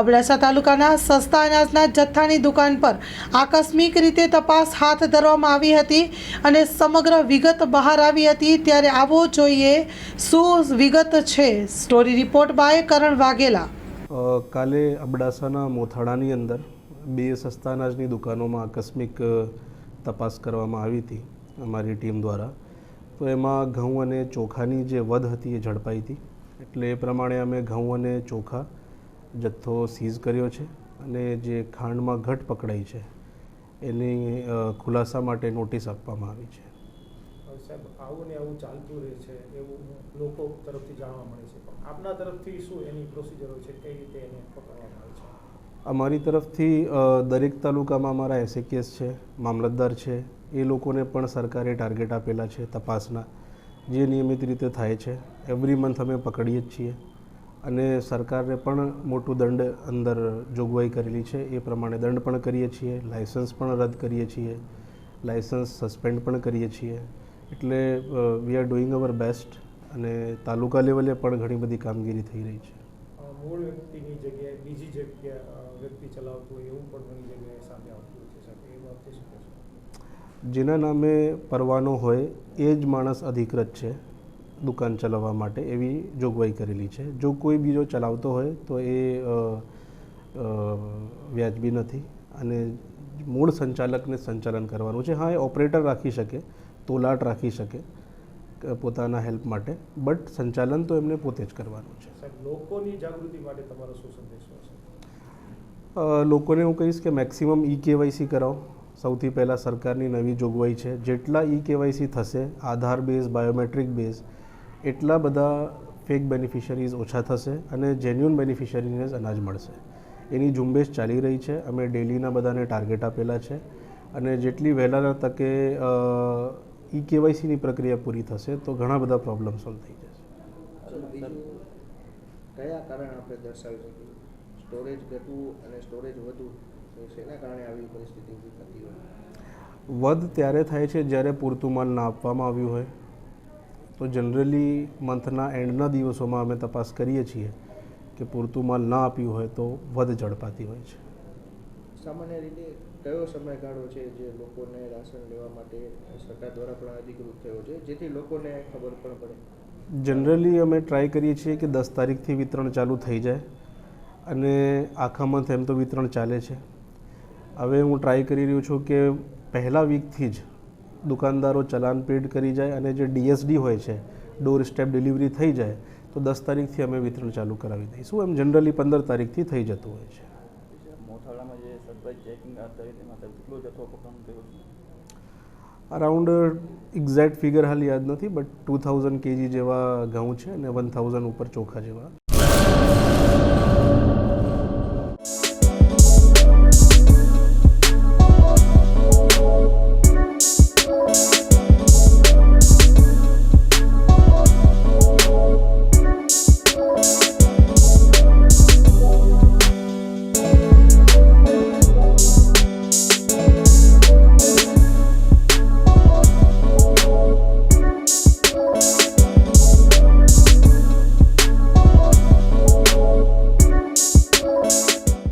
અબડાસા તાલુકાના સસ્તા અનાજના જથ્થાની દુકાન પર આકસ્મિક રીતે તપાસ હાથ ધરવામાં આવી હતી અને સમગ્ર વિગત બહાર આવી હતી. ત્યારે આવો જોઈએ શું વિગત છે. Story report by Karan Vaghela. કાલે અબડાસાના મોથાળાની અંદર બે સસ્તા અનાજની દુકાનોમાં આકસ્મિક તપાસ કરવામાં આવી હતી અમારી ટીમ દ્વારા. તો એમાં ઘઉં અને ચોખાની જે વધ હતી એ ઝડપાઈ હતી. એટલે એ પ્રમાણે અમે ઘઉં અને ચોખા જથ્થો સીઝ કર્યો છે અને જે ખાંડમાં ઘટ પકડાઈ છે એની ખુલાસા માટે નોટિસ આપવામાં આવી છે. સાહેબ આવું ને આવું ચાલતું રહે છે એવું લોકો તરફથી જાણવા મળે છે. પણ આપના તરફથી શું એની પ્રોસિજર છે કઈ રીતે એને પકડવામાં આવે છે? અમારી તરફથી દરેક તાલુકામાં અમારા એસએકેએસ છે મામલતદાર છે એ લોકોને પણ સરકારે ટાર્ગેટ આપેલા છે તપાસના જે નિયમિત રીતે થાય છે. એવરી મંથ અમે પકડીએ જ છીએ. અને સરકારે પણ મોટું દંડ અંદર જોગવાઈ કરેલી છે. એ પ્રમાણે દંડ પણ કરીએ છીએ લાઇસન્સ પણ રદ કરીએ છીએ લાઇસન્સ સસ્પેન્ડ પણ કરીએ છીએ. એટલે we are doing our best અને તાલુકા લેવલે પણ ઘણી બધી કામગીરી થઈ રહી છે. મૂળ વ્યક્તિની જગ્યાએ બીજી જગ્યા વ્યક્તિ ચલાવતું હોય એવું પણ ઘણી જગ્યાએ સામે આવતું છે સાહેબ. એ બાબતે શું જેના નામે પરવાનો હોય એ જ માણસ અધિકૃત છે. દુકાન ચલાવવા માટે એવી જોગવાઈ કરેલી છે. જો કોઈ બીજો ચલાવતો હોય તો એ વ્યાજબી નથી અને મૂળ સંચાલકને સંચાલન કરવાનું છે. હા એ ઓપરેટર રાખી શકે તોલાટ રાખી શકે પોતાના હેલ્પ માટે બટ સંચાલન તો એમને પોતે જ કરવાનું છે. લોકોની જાગૃતિ માટે તમારો શું સંદેશ હશે? લોકોને હું કહીશ કે મેક્સિમમ ઈ કેવાયસી કરાવો. સૌથી પહેલાં સરકારની નવી જોગવાઈ છે. જેટલા ઈ કેવાયસી થશે આધાર બેઝ બાયોમેટ્રિક બેઝ એટલા બધા ફેક બેનિફિશરીઝ ઓછા થશે અને જેન્યુન બેનિફિશરીને જ અનાજ મળશે. એની ઝુંબેશ ચાલી રહી છે. અમે ડેલીના બધાને ટાર્ગેટ આપેલા છે. અને જેટલી વહેલાના તકે ઈ કેવાયસીની પ્રક્રિયા પૂરી થશે તો ઘણા બધા પ્રોબ્લેમ સોલ્વ થઈ જશે. કયા કારણ આપણે દર્શાવી શકીએ સ્ટોરેજ ઘટવું અને સ્ટોરેજ વધવું શેના કારણે આવી પરિસ્થિતિ ઊભી થતી હોય? વધ ત્યારે થાય છે જ્યારે પૂરતું માલ ના આપવામાં આવ્યું હોય. તો જનરલી મંથના એન્ડના દિવસોમાં અમે તપાસ કરીએ છીએ કે પૂરતું માલ ના આપ્યું હોય તો વધ ઝડપાતી હોય છે. સામાન્ય રીતે કયો સમયગાળો છે જે લોકોને રાશન લેવા માટે સરકાર દ્વારા પણ અધિકૃત થયો છે? જેથી લોકોને ખબર પણ પડે. જનરલી અમે ટ્રાય કરીએ છીએ કે દસ તારીખથી વિતરણ ચાલુ થઈ જાય અને આખા મંથ એમ તો વિતરણ ચાલે છે. હવે હું ટ્રાય કરી રહ્યો છું કે પહેલા વીકથી જ દુકાનદારો ચલાન પેડ કરી જાય અને જે ડીએસડી હોય છે ડોર સ્ટેપ ડિલિવરી થઈ જાય તો દસ તારીખથી અમે વિતરણ ચાલુ કરાવી દઈશું. એમ જનરલી પંદર તારીખથી થઈ જતું હોય છે. અરાઉન્ડ એક્ઝેક્ટ ફિગર હાલ યાદ નથી બટ ટુ થાઉઝન્ડ કેજી જેવા ઘઉં છે અને વન થાઉઝન્ડ ઉપર ચોખા જેવા.